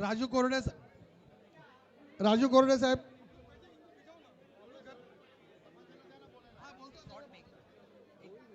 राजू कोरडे राजू कोरडे साहेब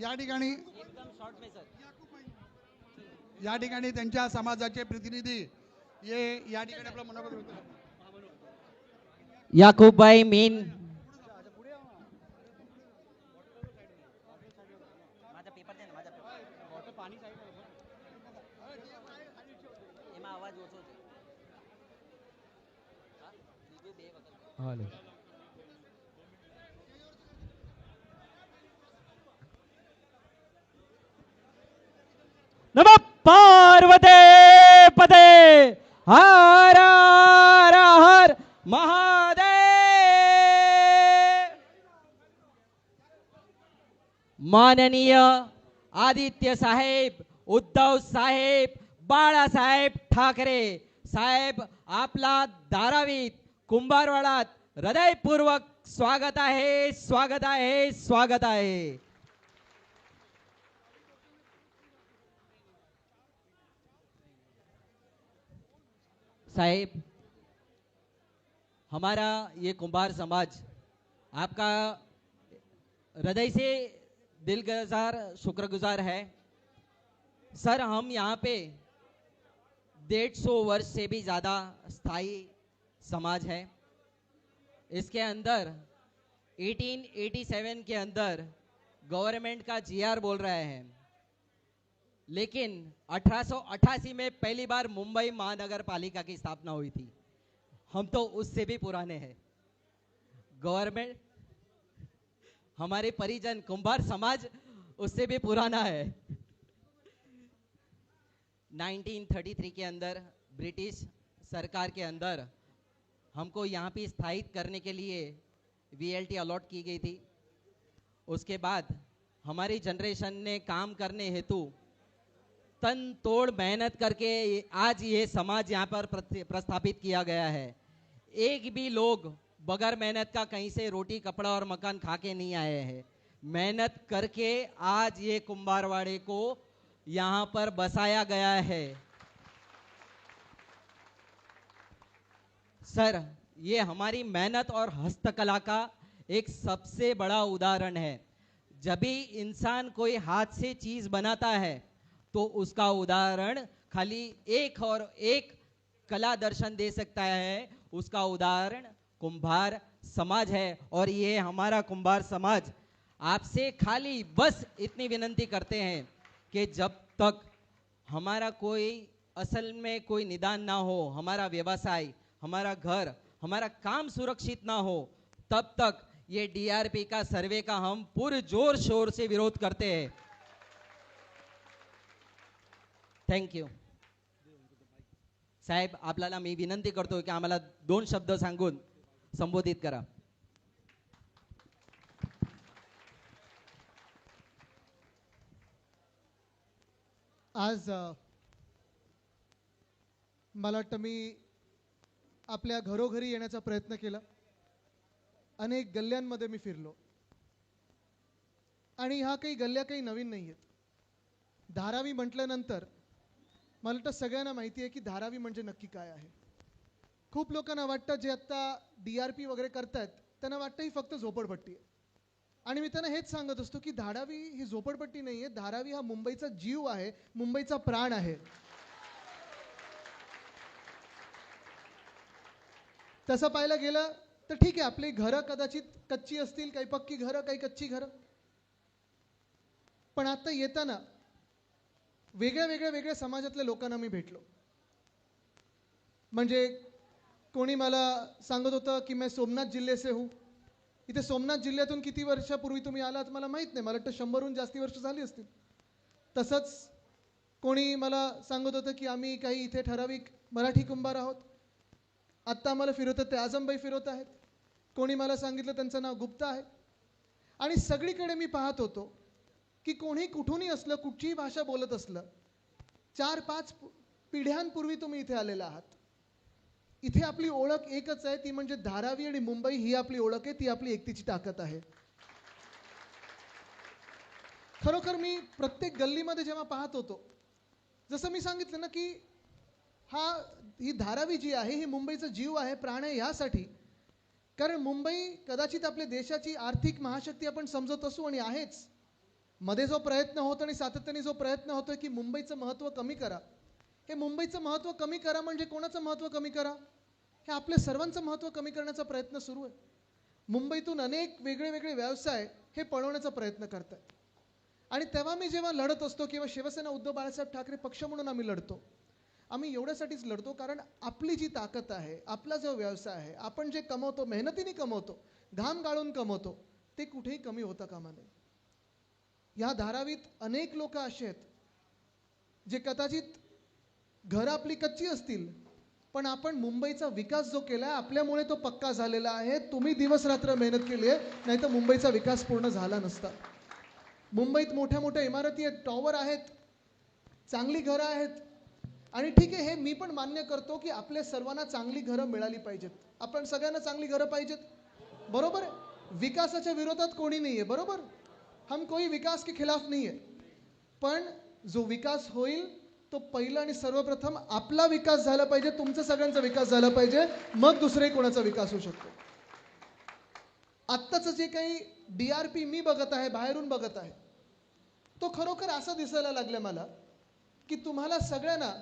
या ठिकाणी या ठिकाणी त्यांच्या समाजाचे प्रतिनिधी ये या ठिकाणी आपलं करतात. याकूबभाई मीन माझा पेपर Olha. नम पार्वते पदे हर हर हर महादेव माननीय आदित्य साहेब उद्धव साहेब बाळासाहेब ठाकरे साहेब आपला धारावीत कुंभारवाडात हृदयपूर्वक स्वागत आहे स्वागत आहे स्वागत आहे. साहेब, हमारा ये कुंभार समाज आपका हृदय से दिलगजार, शुक्रगुजार है। सर, हम यहाँ पे डेढ़ सौ वर्ष से भी ज़्यादा स्थायी समाज है। इसके अंदर 1887 के अंदर गवर्नमेंट का जीआर बोल रहे हैं। लेकिन 1888 में पहली बार मुंबई महानगर पालिका की स्थापना हुई थी। हम तो उससे भी पुराने हैं। गवर्नमेंट हमारे परिजन, कुंभार समाज उससे भी पुराना है। 1933 के अंदर, ब्रिटिश सरकार के अंदर हमको यहाँ पे स्थायित करने के लिए वीएलटी अलॉट की गई थी। उसके बाद हमारी जनरेशन ने काम करने हेतु तन तोड़ मेहनत करके आज ये समाज यहाँ पर प्रस्थापित किया गया है। एक भी लोग बगैर मेहनत का कहीं से रोटी, कपड़ा और मकान खा के नहीं आए हैं। मेहनत करके आज ये कुंभारवाड़े को यहाँ पर बसाया गया है। सर, ये हमारी मेहनत और हस्तकला का एक सबसे बड़ा उदाहरण है। जब भी इंसान कोई हाथ से चीज़ बनाता है तो उसका उदाहरण खाली एक और एक कला दर्शन दे सकता है। उसका उदाहरण, कुंभार समाज है और ये हमारा कुंभार समाज। आपसे खाली बस इतनी विनंती करते हैं कि जब तक हमारा कोई असल में कोई निदान ना हो, हमारा व्यवसाय हमारा घर हमारा काम सुरक्षित ना हो तब तक ये डीआरपी का सर्वे का हम पूरे जोर शोर से विरोध करते हैं। थँक्यू साहेब आपल्याला मी विनंती करतो की आम्हाला दोन शब्द सांगून संबोधित करा. आज मला वाटतं मी आपल्या घरोघरी येण्याचा प्रयत्न केला. अनेक गल्ल्यांमध्ये मी फिरलो. आणि ह्या काही गल्ल्या काही नवीन नाही आहेत धारावी म्हटल्यानंतर मला वाटतं सगळ्यांना माहिती आहे की धारावी म्हणजे नक्की काय आहे. खूप लोकांना वाटतं जे आत्ता डी आर पी वगैरे करतायत त्यांना वाटतं ही फक्त झोपडपट्टी आहे. आणि मी त्यांना हेच सांगत असतो की धारावी ही झोपडपट्टी नाही आहे धारावी हा मुंबईचा जीव आहे मुंबईचा प्राण आहे. तसं पाहायला गेलं तर ठीक आहे आपली घरं कदाचित कच्ची असतील काही पक्की घरं काही कच्ची घरं. पण आता येताना वेगळ्या वेगळ्या वेगळ्या समाजातल्या लोकांना मी भेटलो. म्हणजे कोणी मला सांगत होतं की मैं सोमनाथ जिल्हे से हूँ. इथे सोमनाथ जिल्ह्यातून किती वर्षापूर्वी तुम्ही आलात मला माहीत नाही मला वाटतं शंभरहून जास्ती वर्ष झाली असतील. तसंच कोणी मला सांगत होतं की आम्ही काही इथे ठराविक मराठी कुंभार आहोत. आत्ता आम्हाला फिरवतात ते आजमबाई फिरवत आहेत. कोणी मला सांगितलं त्यांचं नाव गुप्ता आहे. आणि सगळीकडे मी पाहत होतो की कोणी कुठूनही असलं कुठचीही भाषा बोलत असलं चार पाच पिढ्यांपूर्वी तुम्ही इथे आलेला आहात. इथे आपली ओळख एकच आहे ती म्हणजे धारावी आणि मुंबई ही आपली ओळख आहे ती आपली एकतीची ताकद आहे. खरोखर मी प्रत्येक गल्लीमध्ये जेव्हा पाहत होतो जसं मी सांगितलं ना की हा ही धारावी जी आहे ही मुंबईचा जीव आहे प्राण आहे ह्यासाठी कारण मुंबई कदाचित आपल्या देशाची आर्थिक महाशक्ती आपण समजत असू आणि आहेच. मध्ये जो प्रयत्न होतो आणि सातत्याने जो प्रयत्न होतो की मुंबईचं महत्त्व कमी करा. हे मुंबईचं महत्त्व कमी करा म्हणजे कोणाचं महत्त्व कमी करा? हे आपल्या सर्वांचं महत्त्व कमी करण्याचा प्रयत्न सुरू आहे. मुंबईतून अनेक वेगळे वेगळे व्यवसाय हे पळवण्याचा प्रयत्न करतात आणि तेव्हा मी जेव्हा लढत असतो किंवा शिवसेना उद्धव बाळासाहेब ठाकरे पक्ष म्हणून आम्ही लढतो आम्ही एवढ्यासाठीच लढतो कारण आपली जी ताकद आहे आपला जो व्यवसाय आहे आपण जे कमवतो मेहनतीने कमवतो घाम गाळून कमवतो ते कुठेही कमी होता कामा नये. या धारावीत अनेक लोक असे आहेत जे कदाचित घरं आपली कच्ची असतील पण आपण मुंबईचा विकास जो केला आहे आपल्यामुळे तो पक्का झालेला आहे. तुम्ही दिवसरात्र मेहनत केली आहे नाही तर मुंबईचा विकास पूर्ण झाला नसता. मुंबईत मोठ्या मोठ्या इमारती आहेत टॉवर आहेत चांगली घरं आहेत आणि ठीक आहे हे मी पण मान्य करतो की आपल्या सर्वांना चांगली घरं मिळाली पाहिजेत. आपण सगळ्यांना चांगली घरं पाहिजेत. बरोबर विकासाच्या विरोधात कोणी नाही आहे बरोबर? हम कोई विकास के खिलाफ नाही आहे पण जो विकास होईल तो पहिला आणि सर्वप्रथम आपला विकास झाला पाहिजे तुमचा सगळ्यांचा विकास झाला पाहिजे मग दुसरे कोणाचा विकास होऊ शकतो. आत्ताचं जे काही डी आर पी मी बघत आहे बाहेरून बघत आहे तो खरोखर असं दिसायला लागलं मला की तुम्हाला सगळ्यांना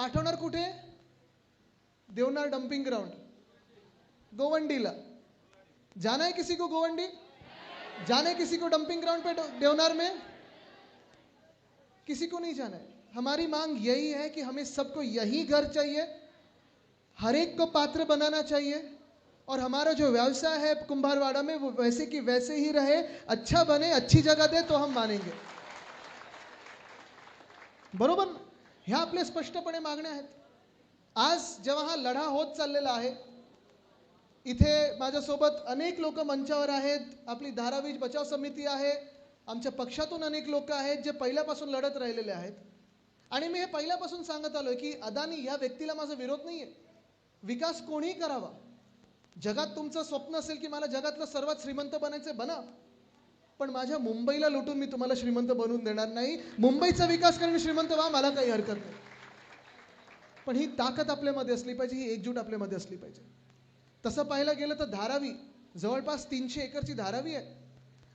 पाठवणार कुठे? देवनार डम्पिंग ग्राउंड गोवंडीला जाना है किसी को गोवंडी? जाना है किसी को डंपिंग ग्राउंड पे देवनार में? किसी को नहीं जाना है। हमारी मांग यही है कि हमें सबको यही घर चाहिए, हर एक को पात्र बनाना चाहिए, और हमारा जो व्यवसाय है कुंभारवाड़ा में, वो वैसे की वैसे ही रहे अच्छा बने, अच्छी जगह दे तो हम मानेंगे। बरोबर? ना? ह्या आपल्या स्पष्टपणे मागण्या आहेत. आज जेव्हा हा लढा होत चाललेला आहे इथे माझ्यासोबत अनेक लोक मंचावर आहेत. आपली धारावीज बचाव समिती आहे. आमच्या पक्षातून अनेक लोक आहेत जे पहिल्यापासून लढत राहिलेले आहेत. आणि मी हे पहिल्यापासून सांगत आलोय की अदानी या व्यक्तीला माझा विरोध नाही आहे विकास कोणीही करावा. जगात तुमचं स्वप्न असेल की मला जगातलं सर्वात श्रीमंत बनायचं बना. पण माझ्या मुंबईला लुटून मी तुम्हाला श्रीमंत बनवून देणार नाही. मुंबईचा विकास करणे श्रीमंत व्हा मला काही हरकत नाही. पण ही ताकद आपल्यामध्ये असली पाहिजे ही एकजूट आपल्यामध्ये असली पाहिजे. तसं पाहायला गेलं तर धारावी जवळपास तीनशे एकरची धारावी आहे.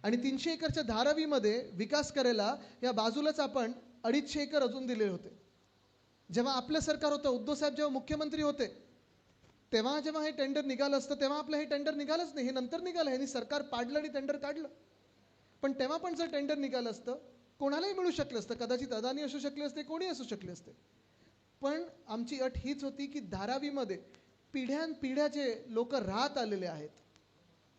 आणि तीनशे एकरच्या धारावीमध्ये विकास करायला या बाजूलाच आपण अडीचशे एकर अजून दिले होते. जेव्हा आपलं सरकार होतं उद्धवसाहेब जेव्हा मुख्यमंत्री होते तेव्हा जेव्हा हे टेंडर निघालं असतं तेव्हा आपलं हे टेंडर निघालंच नाही हे नंतर निघालं ह्यांनी सरकार पाडलं आणि टेंडर काढलं. पण तेव्हा पण जर टेंडर निघालं असतं कोणालाही मिळू शकलं असतं. कदाचित अदानी असू शकले असते कोणी असू शकले असते. पण आमची अट हीच होती की धारावीमध्ये पिढ्यान पिढ्याचे लोक राहत आलेले आहेत.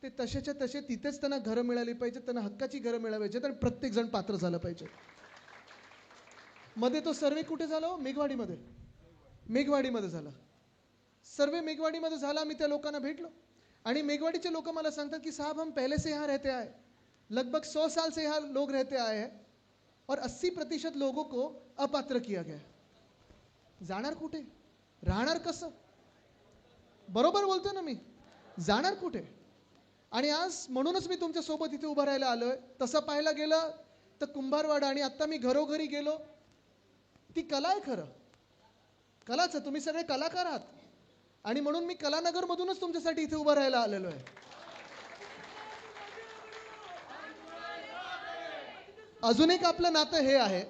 ते तसेच्या तसे तिथेच त्यांना घरं मिळाली पाहिजेत त्यांना हक्काची घरं मिळाली पाहिजेत आणि प्रत्येक जण पात्र झालं पाहिजे. मध्ये तो सर्वे कुठे झाला हो? मेघवाडीमध्ये. मेघवाडीमध्ये झाला. सर्वे मेघवाडीमध्ये झाला आम्ही त्या लोकांना भेटलो. आणि मेघवाडीचे लोक मला सांगतात की साहेब हम पहले से यहाँ रहते आहे लगभग सौ साल से यहाँ लोग रहते आए हैं और 80 प्रतिशत लोगों को अपात्र किया गया जाणार कुठे? राहणार कसं? बरोबर बोलतो ना मी? जाणार कुठे? आणि आज म्हणूनच मी तुमच्यासोबत इथे उभं राहायला आलोय. तसं पाहायला गेलं तर कुंभारवाडा आणि आता मी घरोघरी गेलो. ती कला आहे खरं. कलाच तुम्ही सगळे कलाकार आहात. आणि म्हणून मी कलानगरमधूनच तुमच्यासाठी इथे उभं राहायला आलेलो आहे. अजून एक आपलं नातं हे आहे.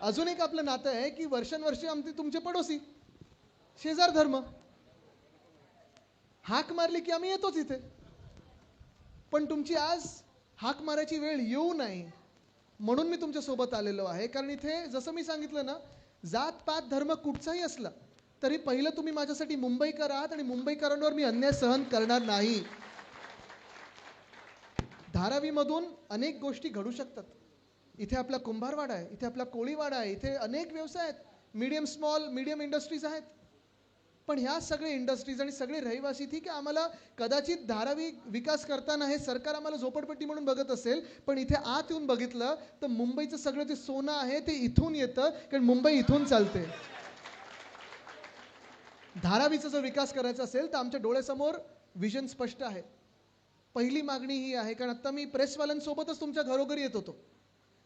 अजून एक आपलं नातं आहे की वर्षानुवर्षे आमचे तुमचे पडोसी. शेजार धर्म. हाक मारली की आम्ही येतोच इथे. पण तुमची आज हाक मारायची वेळ येऊ नाही. म्हणून मी तुमच्यासोबत आलेलो आहे. कारण इथे जसं मी सांगितलं ना जात पात धर्म कुठचाही असला तरी पहिलं तुम्ही माझ्यासाठी मुंबईकर आहात आणि मुंबईकरांवर मी अन्याय सहन करणार नाही. धारावीमधून अनेक गोष्टी घडू शकतात. इथे आपला कुंभारवाडा आहे इथे आपला कोळीवाडा आहे इथे अनेक व्यवसाय आहेत. मीडियम स्मॉल मीडियम इंडस्ट्रीज आहेत. पण ह्या सगळे इंडस्ट्रीज आणि सगळे रहिवासी ठीक आहे आम्हाला कदाचित धारावी विकास करताना हे सरकार आम्हाला झोपडपट्टी म्हणून बघत असेल पण इथे आत येऊन बघितलं तर मुंबईचं सगळं जे सोनं आहे ते इथून येतं कारण मुंबई इथून चालते. धारावीचा जर विकास करायचा असेल तर आमच्या डोळ्यासमोर विजन स्पष्ट आहे. पहिली मागणी ही आहे कारण आता मी प्रेसवाल्यांसोबतच तुमच्या घरोघरी येत होतो.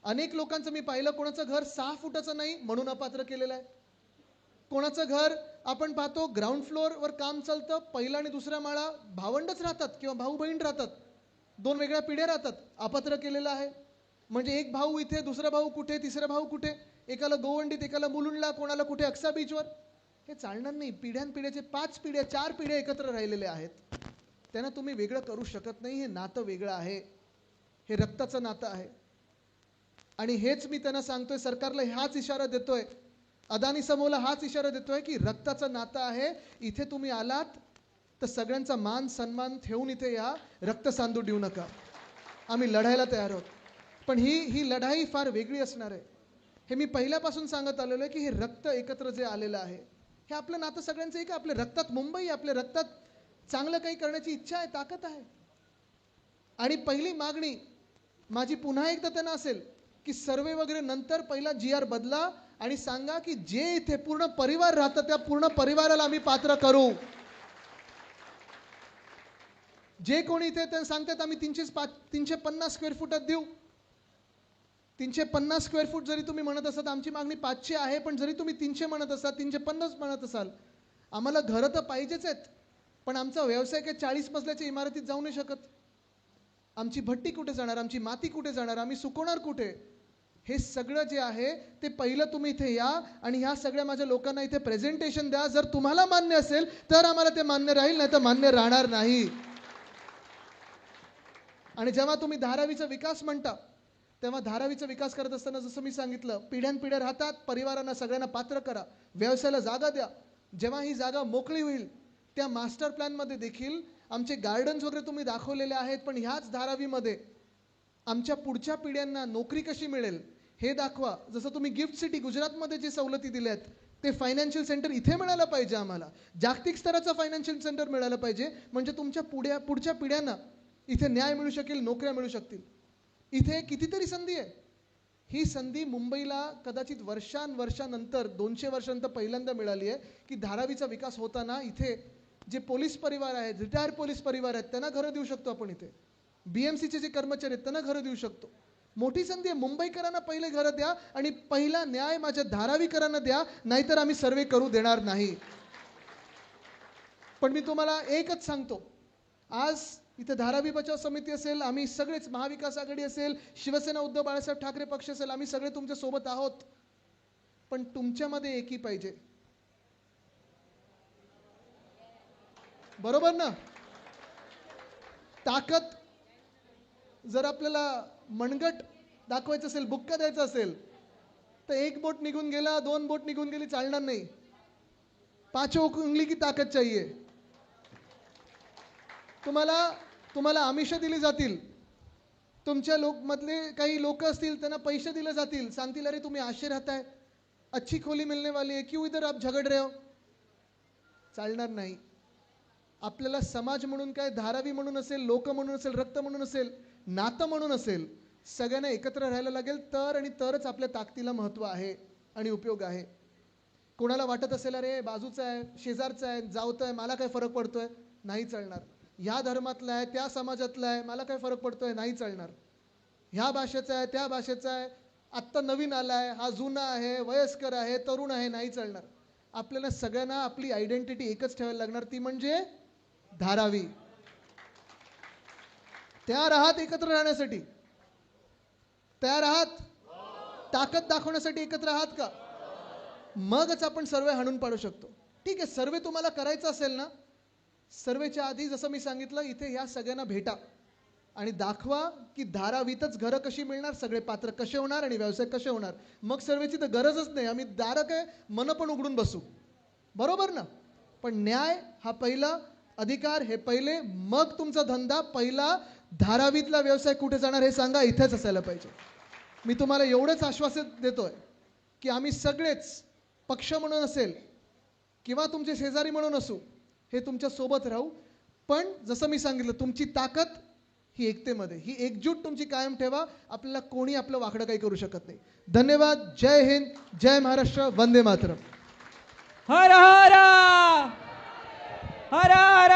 अनेक लोकांचं मी पाहिलं कोणाचं घर सहा फुटाचं नाही म्हणून अपात्र केलेलं आहे. कोणाचं घर आपण पाहतो ग्राउंड फ्लोअरवर काम चालतं पहिला आणि दुसरा माळा भावंडच राहतात किंवा भाऊ बहीण राहतात. दोन वेगळ्या पिढ्या राहतात अपात्र केलेलं आहे. म्हणजे एक भाऊ इथे दुसरा भाऊ कुठे तिसरा भाऊ कुठे एकाला गोवंडीत एकाला मुलुंडला कोणाला कुठे अक्सा बीचवर. हे चालणार नाही. पिढ्यानपिढ्याचे पाच पिढ्या चार पिढ्या एकत्र राहिलेले आहेत. त्यांना तुम्ही वेगळं करू शकत नाही हे नातं वेगळं आहे. हे रक्ताचं नातं आहे. आणि हेच मी त्यांना सांगतोय सरकारला हाच इशारा देतोय. अदानी समूहाला हाच इशारा देतोय की रक्ताचं नातं आहे इथे तुम्ही आलात तर सगळ्यांचा मान सन्मान ठेवून इथे या रक्त सांदू देऊ नका. आम्ही लढायला तयार आहोत. पण ही ही लढाई फार वेगळी असणार आहे. हे मी पहिल्यापासून सांगत आलेलो आहे की हे रक्त एकत्र जे आलेलं आहे हे आपलं नातं सगळ्यांचं एक आहे. आपल्या रक्तात मुंबई आपल्या रक्तात चांगलं काही करण्याची इच्छा आहे ताकद आहे. आणि पहिली मागणी माझी पुन्हा एकदा त्यांना असेल की सर्वे वगैरे नंतर पहिला जी आर बदला आणि सांगा की जे इथे पूर्ण परिवार राहतं त्या पूर्ण परिवाराला आम्ही पात्र करू. जे कोणी इथे ते सांगतात आम्ही तीनशे पाच तीनशे पन्नास स्क्वेअर फुटात देऊ. तीनशे पन्नास स्क्वेअर फूट जरी तुम्ही म्हणत असाल आमची मागणी पाचशे आहे पण जरी तुम्ही तीनशे म्हणत असाल तीनशे पन्नास म्हणत असाल आम्हाला घरं तर पाहिजेच आहेत पण आमचा व्यवसाय काही चाळीस मजल्याच्या इमारतीत जाऊ नाही शकत. आमची भट्टी कुठे जाणार? आमची माती कुठे जाणार? आम्ही सुकवणार कुठे? हे सगळं जे आहे ते पहिलं तुम्ही इथे या आणि ह्या सगळ्या माझ्या लोकांना इथे प्रेझेंटेशन द्या. जर तुम्हाला मान्य असेल तर आम्हाला ते मान्य राहील नाही तर मान्य राहणार नाही. आणि जेव्हा तुम्ही धारावीचा विकास म्हणता तेव्हा धारावीचा विकास करत असताना जसं मी सांगितलं पिढ्यानपिढ्या राहतात परिवारांना सगळ्यांना पात्र करा व्यवसायाला जागा द्या. जेव्हा ही जागा मोकळी होईल त्या मास्टर प्लॅनमध्ये देखील आमचे गार्डन्स वगैरे तुम्ही दाखवलेले आहेत पण ह्याच धारावीमध्ये आमच्या पुढच्या पिढ्यांना नोकरी कशी मिळेल हे दाखवा. जसं तुम्ही गिफ्ट सिटी गुजरातमध्ये जे सवलती दिल्या आहेत ते फायनान्शियल सेंटर इथे मिळालं पाहिजे आम्हाला. जागतिक स्तराचं फायनान्शियल सेंटर मिळालं पाहिजे. म्हणजे तुमच्या पुढ्या पुढच्या पिढ्यांना इथे न्याय मिळू शकेल नोकऱ्या मिळू शकतील. इथे कितीतरी संधी आहे. ही संधी मुंबईला कदाचित वर्षांवर्षानंतर दोनशे वर्षानंतर पहिल्यांदा मिळाली आहे की धारावीचा विकास होताना इथे जे पोलीस परिवार आहेत रिटायर पोलीस परिवार आहेत त्यांना घरं देऊ शकतो आपण इथे. बी एम सीचे जे कर्मचारी आहेत त्यांना घरं देऊ शकतो. मोठी संधी आहे. मुंबईकरांना पहिले घरं द्या आणि पहिला न्याय माझ्या धारावीकरांना द्या नाहीतर आम्ही सर्वे करू देणार नाही. पण मी तुम्हाला एकच सांगतो. आज इथे धारावी बचाव समिती असेल आम्ही सगळेच महाविकास आघाडी असेल शिवसेना उद्धव बाळासाहेब ठाकरे पक्ष असेल आम्ही सगळे तुमच्यासोबत आहोत. पण तुमच्यामध्ये एकी पाहिजे. बरोबर ना? ताकद जर आपल्याला मनगट दाखवायचं असेल बुक्का द्यायचं असेल तर एक बोट निघून गेला दोन बोट निघून गेली चालणार नाही. पाचों उंगली की ताकद चाहिए. तुम्हाला तुम्हाला आमिष दिली जातील. तुमच्या लोकमधले काही लोक असतील त्यांना पैसे दिले जातील. सांगतील अरे तुम्ही आशे राहताय. अच्छी खोली मिलने वाली आहे. क्यों इधर आप झगड रहे हो? चालणार नाही. आपल्याला समाज म्हणून काय धारावी म्हणून असेल लोक म्हणून असेल रक्त म्हणून असेल नातं म्हणून असेल सगळ्यांना एकत्र राहायला लागेल. तर आणि तरच आपल्या ताकदीला महत्त्व आहे आणि उपयोग आहे. कोणाला वाटत असेल अरे बाजूचा आहे शेजारचा आहे जावतं आहे मला काय फरक पडतोय? नाही चालणार. ह्या धर्मातला आहे त्या समाजातला आहे मला काय फरक पडतोय? नाही चालणार. ह्या भाषेचा आहे त्या भाषेचा आहे आत्ता नवीन आला आहे हा जुना आहे वयस्कर आहे तरुण आहे नाही चालणार. आपल्याला सगळ्यांना आपली आयडेंटिटी एकच ठेवायला लागणार ती म्हणजे धारावी. त्या राहत एकत्र राहण्यासाठी. तयार आहात? ताकद दाखवण्यासाठी एकत्र आहात का? मगच आपण सर्वे हाणून पाडू शकतो. ठीक आहे सर्वे तुम्हाला करायचं असेल ना सर्वेच्या आधी जसं मी सांगितलं इथे ह्या सगळ्यांना भेटा आणि दाखवा की धारावीतच घरं कशी मिळणार सगळे पात्र कसे होणार आणि व्यवसाय कसे होणार. मग सर्वेची तर गरजच नाही आम्ही दारं काय मन पण उघडून बसू. बरोबर ना? पण न्याय हा पहिला अधिकार हे पहिले. मग तुमचा धंदा पहिला धारावीतला व्यवसाय कुठे जाणार हे सांगा इथेच असायला पाहिजे. मी तुम्हाला एवढंच आश्वासन देतोय की आम्ही सगळेच पक्ष म्हणून असेल किंवा तुमचे शेजारी म्हणून असू हे तुमच्यासोबत राहू. पण जसं मी सांगितलं तुमची ताकद ही एकतेमध्ये ही एकजूट तुमची कायम ठेवा. आपल्याला कोणी आपलं वाकडं काही करू शकत नाही. धन्यवाद. जय हिंद. जय महाराष्ट्र. वंदे मातरम. हर हर! हर हर!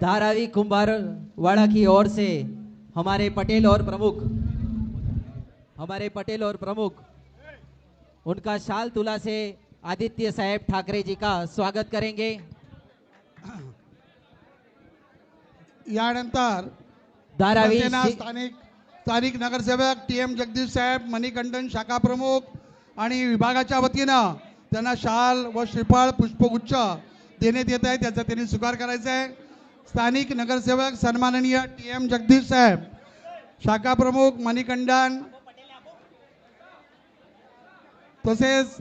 धारावी कुंभार वाड़ा की ओर से हमारे पटेल और प्रमुख हमारे पटेल और प्रमुख उनका शाल तुला से आदित्य साहेब ठाकरे जी का स्वागत करेंगे। यानंतर धारावी स्थानिक स्थानिक नगरसेवक टी एम जगदीश साहेब मणिकंठन शाखा प्रमुख आणि विभागाच्या वतीनं त्यांना शाल व श्रीफळ पुष्पगुच्छ देण्यात येत आहे त्याचा त्यांनी स्वीकार करायचा आहे. स्थानिक नगरसेवक सन्माननीय टी एम जगदीश साहेब शाखा प्रमुख मणिकंडन तसेच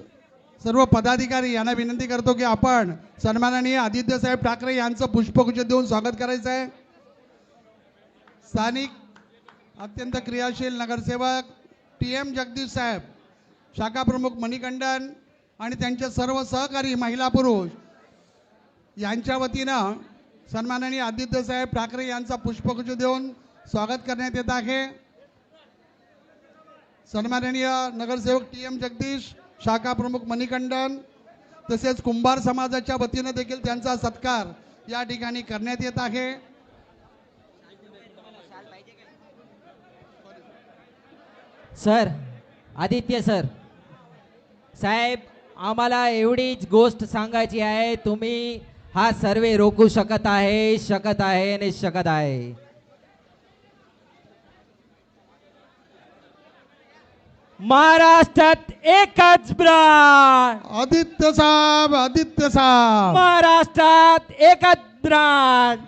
सर्व पदाधिकारी यांना विनंती करतो की आपण सन्माननीय आदित्य साहेब ठाकरे यांचं पुष्पगुच्छ देऊन स्वागत करायचं आहे. स्थानिक अत्यंत क्रियाशील नगरसेवक टी एम जगदीश साहेब शाखा प्रमुख मणिकंडन आणि त्यांचे सर्व सहकारी महिला पुरुष यांच्या वतीनं सन्माननीय आदित्य साहेब ठाकरे यांचा पुष्पगुच्छ देऊन स्वागत करण्यात येत आहे. सन्माननीय नगरसेवक टी एम जगदीश शाखा प्रमुख मणिकंडन तसेच कुंभार समाजाच्या वतीनं देखील त्यांचा सत्कार या ठिकाणी करण्यात येत आहे. सर आदित्य सर साहेब आम्हाला एवढीच गोष्ट सांगायची आहे तुम्ही हा सर्वे रोखू शकत आहे शकत आहे आणि शकत आहे. महाराष्ट्रात एकच ब्रांड आदित्य साहेब आदित्य साहेब महाराष्ट्रात एकच ब्रांड